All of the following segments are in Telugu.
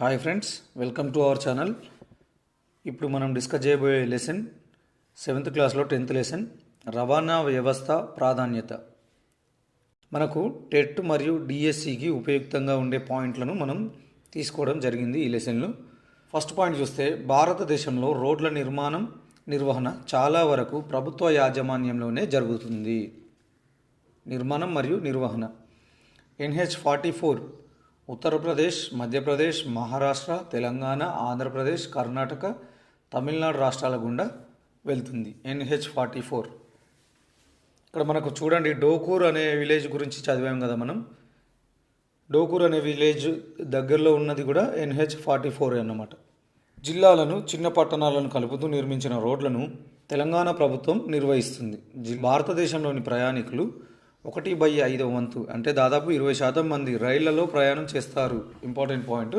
Hi friends welcome to our channel ఇప్పుడు మనం డిస్కస్ చేయబోయే లెసన్ సెవెంత్ క్లాస్లో టెన్త్ లెసన్ రవాణా వ్యవస్థ ప్రాధాన్యత. మనకు టెట్ మరియు డిఎస్సికి ఉపయుక్తంగా ఉండే పాయింట్లను మనం తీసుకోవడం జరిగింది ఈ లెసన్లో ఫస్ట్ పాయింట్ చూస్తే భారతదేశంలో రోడ్ల నిర్మాణం నిర్వహణ చాలా వరకు ప్రభుత్వ యాజమాన్యంలోనే జరుగుతుంది. నిర్మాణం మరియు నిర్వహణ. NH forty four Uttar Pradesh Madhya Pradesh Maharashtra Telangana Andhra Pradesh Karnataka Tamil Nadu రాష్ట్రాల గుండా వెళ్తుంది. NH forty four. ఇక్కడ మనకు చూడండి డోకూర్ అనే విలేజ్ గురించి చదివాం కదా మనం. డోకూర్ అనే విలేజ్ దగ్గరలో ఉన్నది కూడా ఎన్హెచ్ ఫార్టీ ఫోర్ అన్నమాట. జిల్లాలను చిన్న పట్టణాలను కలుపుతూ నిర్మించిన రోడ్లను తెలంగాణ ప్రభుత్వం నిర్వహిస్తుంది. భారతదేశంలోని ప్రయాణికులు ఒకటి బై ఐదవ వంతు. అంటే దాదాపు ఇరవై శాతం మంది రైళ్ళలో ప్రయాణం చేస్తారు. Important point.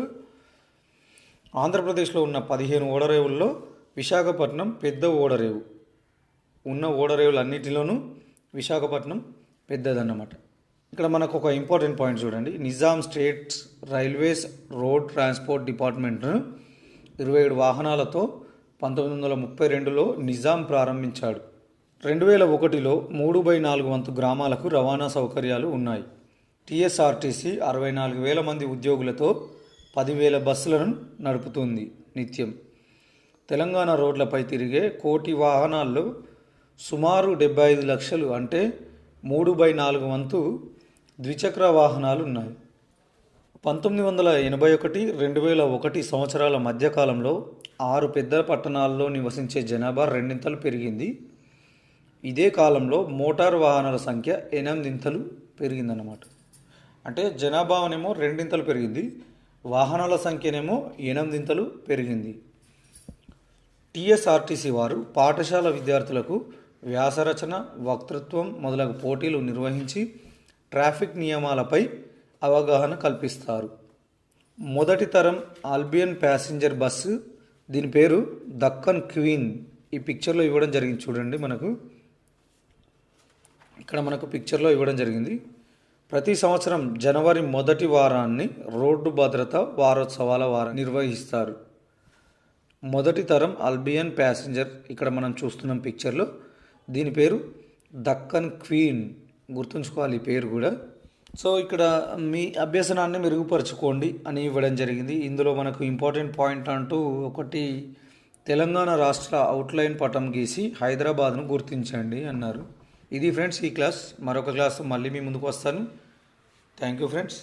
ఆంధ్రప్రదేశ్లో ఉన్న పదిహేను ఓడరేవుల్లో విశాఖపట్నం పెద్ద ఓడరేవు. ఉన్న ఓడరేవులన్నిటిలోనూ విశాఖపట్నం పెద్దదన్నమాట. ఇక్కడ మనకు ఒక ఇంపార్టెంట్ పాయింట్ చూడండి. Nizam state railways road transport డిపార్ట్మెంట్ను ఇరవై ఏడు వాహనాలతో పంతొమ్మిది వందల ముప్పై రెండులో నిజాం ప్రారంభించాడు. రెండు వేల ఒకటిలో మూడు బై నాలుగు వంతు గ్రామాలకు రవాణా సౌకర్యాలు ఉన్నాయి. టీఎస్ఆర్టీసీ అరవై నాలుగు వేల మంది ఉద్యోగులతో పదివేల బస్సులను నడుపుతుంది నిత్యం. తెలంగాణ రోడ్లపై తిరిగే కోటి వాహనాల్లో సుమారు డెబ్బై ఐదు లక్షలు అంటే మూడు బై నాలుగు వంతు ద్విచక్ర వాహనాలు ఉన్నాయి. పంతొమ్మిది వందల ఎనభై ఒకటి రెండు వేల ఒకటి సంవత్సరాల మధ్యకాలంలో ఆరు పెద్ద పట్టణాల్లో నివసించే జనాభా రెండింతలు పెరిగింది. ఇదే కాలంలో మోటార్ వాహనాల సంఖ్య ఎనిమిదింతలు పెరిగిందన్నమాట. అంటే జనాభానేమో రెండింతలు పెరిగింది వాహనాల సంఖ్యనేమో ఎనిమిదింతలు పెరిగింది. టీఎస్ఆర్టీసీ వారు పాఠశాల విద్యార్థులకు వ్యాసరచన వక్తృత్వం మొదలగు పోటీలు నిర్వహించి ట్రాఫిక్ నియమాలపై అవగాహన కల్పిస్తారు. మొదటి తరం ఆల్బియన్ ప్యాసింజర్ బస్సు దీని పేరు దక్కన్ క్వీన్. ఈ పిక్చర్లో ఇవ్వడం జరిగింది చూడండి మనకు. ఇక్కడ మనకు పిక్చర్లో ఇవ్వడం జరిగింది. ప్రతి సంవత్సరం జనవరి మొదటి వారాన్ని రోడ్డు భద్రత వారోత్సవాల వారం నిర్వహిస్తారు. మొదటి తరం అల్బియన్ ప్యాసింజర్ ఇక్కడ మనం చూస్తున్నాం పిక్చర్లో దీని పేరు దక్కన్ క్వీన్. గుర్తుంచుకోవాలి ఈ పేరు కూడా. సో ఇక్కడ మీ అభ్యసనాన్ని మెరుగుపరచుకోండి అని ఇవ్వడం జరిగింది. ఇందులో మనకు ఇంపార్టెంట్ పాయింట్ అంటూ ఒకటి తెలంగాణ రాష్ట్ర అవుట్లైన్ పటం గీసి హైదరాబాద్ను గుర్తించండి అన్నారు. ఇది ఫ్రెండ్స్ ఈ క్లాస్. మరొక క్లాస్ మళ్ళీ మీ ముందుకు వస్తాను. Thank you friends